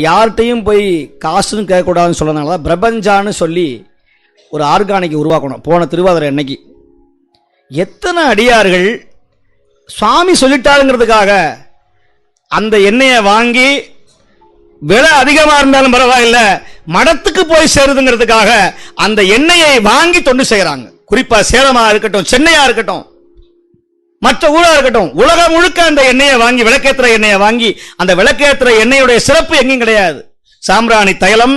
யார்கிட்டையும் போய் காசுன்னு கேட்கக்கூடாதுன்னு சொல்கிறதுனால தான் பிரபஞ்சான்னு சொல்லி ஒரு ஆர்கானிக் உருவாக்கணும். போன திருவாதிரை அன்னைக்கு. எத்தனை அடியார்கள் சுவாமி சொல்லிட்டாருங்கிறதுக்காக அந்த எண்ணெயை வாங்கி விலை அதிகமாக இருந்தாலும் பரவாயில்ல மடத்துக்கு போய் சேருதுங்கிறதுக்காக அந்த எண்ணெயை வாங்கி தொண்டு செய்கிறாங்க குறிப்பாக சேலமாக இருக்கட்டும் சென்னையாக இருக்கட்டும் மற்ற ஊரா இருக்கட்டும் உலகம் முழுக்க அந்த எண்ணெயை வாங்கி விளக்கேத்துற எண்ணெயை வாங்கி அந்த விளக்கேத்துற எண்ணெயுடைய சிறப்பு எங்கேயும் கிடையாது. சாம்பிராணி தைலம்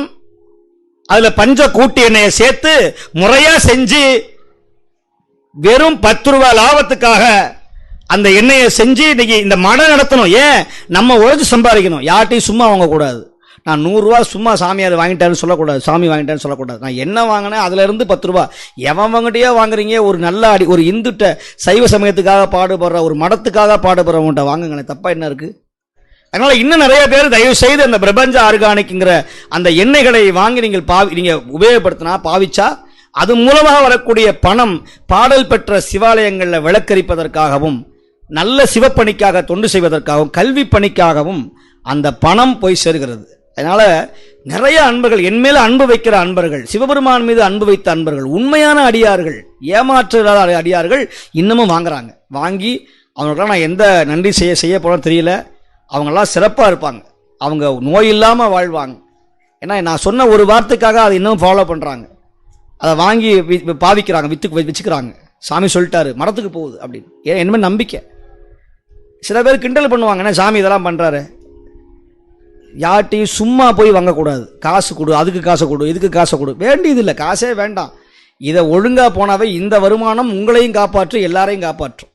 அதுல பஞ்ச கூட்டி எண்ணெயை சேர்த்து முறையா செஞ்சு வெறும் பத்து ரூபாய் லாபத்துக்காக அந்த எண்ணெயை செஞ்சு இன்னைக்கு இந்த மடம் நடத்தணும். ஏன்? நம்ம உழைச்சு சம்பாதிக்கணும். யார்ட்டையும் சும்மா வாங்கக்கூடாது. நான் நூறுரூவா சும்மா சாமி அதை வாங்கிட்டாருன்னு சொல்லக்கூடாது சாமி வாங்கிட்டேன்னு சொல்லக்கூடாது. நான் என்ன வாங்கினேன்? அதுலேருந்து பத்து ரூபா எவன் வாங்கிட்டே வாங்குறீங்க ஒரு நல்ல அடி ஒரு இந்துட்ட சைவ சமயத்துக்காக பாடுபடுற ஒரு மடத்துக்காக பாடுபடுறவங்கள்ட்ட வாங்குங்களேன். தப்பா என்ன இருக்குது அதனால் இன்னும் நிறைய பேர் தயவு செய்து அந்த பிரபஞ்ச ஆர்கானிக்குங்கிற அந்த எண்ணெய்களை வாங்கி நீங்கள் பாவி நீங்கள் உபயோகப்படுத்தினா பாவிச்சா அது மூலமாக வரக்கூடிய பணம் பாடல் பெற்ற சிவாலயங்களில் விளக்கரிப்பதற்காகவும் நல்ல சிவப்பணிக்காக தொண்டு செய்வதற்காகவும் கல்வி பணிக்காகவும் அந்த பணம் போய் சேர்கிறது. அதனால் நிறைய அன்பர்கள் என் மேலே அன்பு வைக்கிற அன்பர்கள் சிவபெருமான் மீது அன்பு வைத்த அன்பர்கள் உண்மையான அடியார்கள் ஏமாற்றுகிற அடியார்கள் இன்னமும் வாங்குறாங்க. வாங்கி அவங்களுக்கெல்லாம் நான் எந்த நன்றி செய்ய செய்ய போறோம் தெரியல. அவங்கெல்லாம் சிறப்பாக இருப்பாங்க. அவங்க நோய் இல்லாமல் வாழ்வாங்க. ஏன்னா நான் சொன்ன ஒரு வார்த்தைக்காக அதை இன்னும் ஃபாலோ பண்ணுறாங்க அதை வாங்கி வி- பாவிக்கிறாங்க வித்து வச்சுக்கிறாங்க சாமி சொல்லிட்டாரு மரத்துக்கு போகுது அப்படின்னு. ஏன் என்ன நம்பிக்கை. சில பேர் கிண்டல் பண்ணுவாங்க என்ன சாமி இதெல்லாம் பண்ணுறாரு யார்கிட்டையும் சும்மா போய் வாங்கக்கூடாது. காசு கொடு அதுக்கு காசை கொடு இதுக்கு காசை கொடு. வேண்டியது இல்லை காசே வேண்டாம். இதை ஒழுங்காக போனாவே இந்த வருமானம் உங்களையும் காப்பாற்றும் எல்லாரையும் காப்பாற்றும்.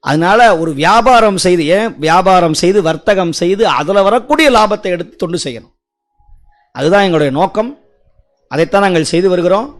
அதனால ஒரு வியாபாரம் செய்து ஏன் வியாபாரம் செய்து வர்த்தகம் செய்து அதில் வரக்கூடிய லாபத்தை எடுத்து தொண்டு செய்யணும். அதுதான் எங்களுடைய நோக்கம். அதைத்தான் நாங்கள் செய்து வருகிறோம்.